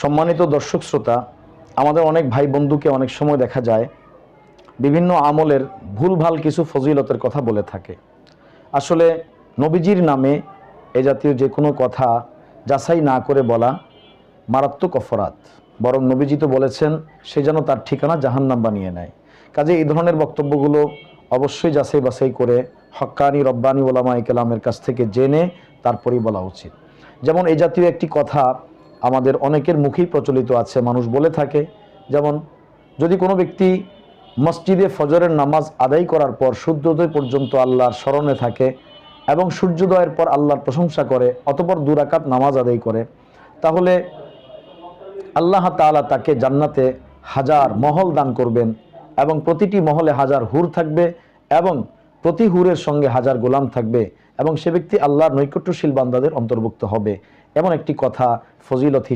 সম্মানিত দর্শক শ্রোতা, আমাদের অনেক ভাই বন্ধুকে অনেক সময় দেখা যায়, বিভিন্ন আমলের ভুলভাল কিছু ফজিলতের কথা বলে থাকে। আসলে নবীজির নামে এ জাতীয় যে কোনো কথা যাচাই না করে বলা মারাত্মক অপরাধ। বরং নবীজি তো বলেছেন, সে যেন তার ঠিকানা জাহান্নাম বানিয়ে নেয়। কাজে এই ধরনের বক্তব্যগুলো অবশ্যই যাচাই বাছাই করে হক্কানি রব্বানি ওলামা ইকেলামের কাছ থেকে জেনে তারপরেই বলা উচিত। যেমন এ জাতীয় একটি কথা আমাদের অনেকের মুখেই প্রচলিত আছে। মানুষ বলে থাকে, যেমন, যদি কোনো ব্যক্তি মসজিদে ফজরের নামাজ আদায় করার পর সূর্যোদয় পর্যন্ত আল্লাহর স্মরণে থাকে এবং সূর্যোদয়ের পর আল্লাহর প্রশংসা করে, অতপর দুরাকাত নামাজ আদায় করে, তাহলে আল্লাহ তাআলা তাকে জান্নাতে হাজার মহল দান করবেন এবং প্রতিটি মহলে হাজার হুর থাকবে এবং প্রতি হুরের সঙ্গে হাজার গোলাম থাকবে এবং সে ব্যক্তি আল্লাহর নৈকট্যশীল বান্দাদের অন্তর্ভুক্ত হবে। এমন একটি কথা ফজিলত